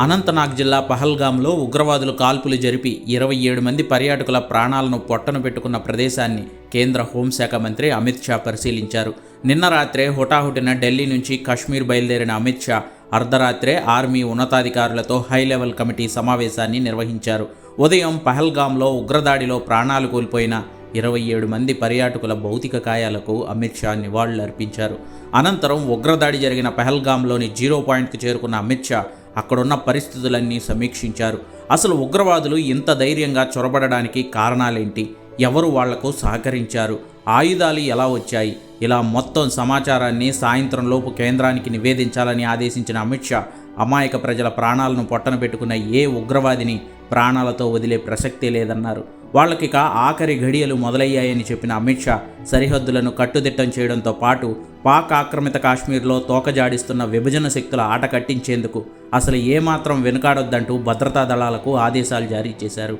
అనంతనాగ్ జిల్లా పహల్గాంలో ఉగ్రవాదులు కాల్పులు జరిపి ఇరవై ఏడు మంది పర్యాటకుల ప్రాణాలను పొట్టను పెట్టుకున్న ప్రదేశాన్ని కేంద్ర హోంశాఖ మంత్రి అమిత్ షా పరిశీలించారు. నిన్న రాత్రే హుటాహుటిన ఢిల్లీ నుంచి కశ్మీర్ బయలుదేరిన అమిత్ షా అర్ధరాత్రే ఆర్మీ ఉన్నతాధికారులతో హై లెవెల్ కమిటీ సమావేశాన్ని నిర్వహించారు. ఉదయం పహల్గాంలో ఉగ్రదాడిలో ప్రాణాలు కోల్పోయిన ఇరవై ఏడు మంది పర్యాటకుల భౌతిక కాయాలకు అమిత్ షా నివాళులర్పించారు అనంతరం ఉగ్రదాడి జరిగిన పెహల్గామ్లోని జీరో పాయింట్కి చేరుకున్న అమిత్ షా అక్కడున్న పరిస్థితులన్నీ సమీక్షించారు. అసలు ఉగ్రవాదులు ఇంత ధైర్యంగా చొరబడడానికి కారణాలేంటి? ఎవరు వాళ్ళకు సహకరించారు? ఆయుధాలు ఎలా వచ్చాయి? ఇలా మొత్తం సమాచారాన్ని సాయంత్రంలోపు కేంద్రానికి నివేదించాలని ఆదేశించిన అమిత్ షా అమాయక ప్రజల ప్రాణాలను పొట్టన పెట్టుకున్న ఏ ఉగ్రవాదిని ప్రాణాలతో వదిలే ప్రసక్తే లేదన్నారు. వాళ్ళకిక ఆఖరి ఘడియలు మొదలయ్యాయని చెప్పిన అమిత్ షా సరిహద్దులను కట్టుదిట్టం చేయడంతో పాటు పాక్ ఆక్రమిత కాశ్మీర్లో తోకజాడిస్తున్న విభజన శక్తుల ఆట కట్టించేందుకు అసలు ఏమాత్రం వెనుకాడొద్దంటూ భద్రతా దళాలకు ఆదేశాలు జారీ చేశారు.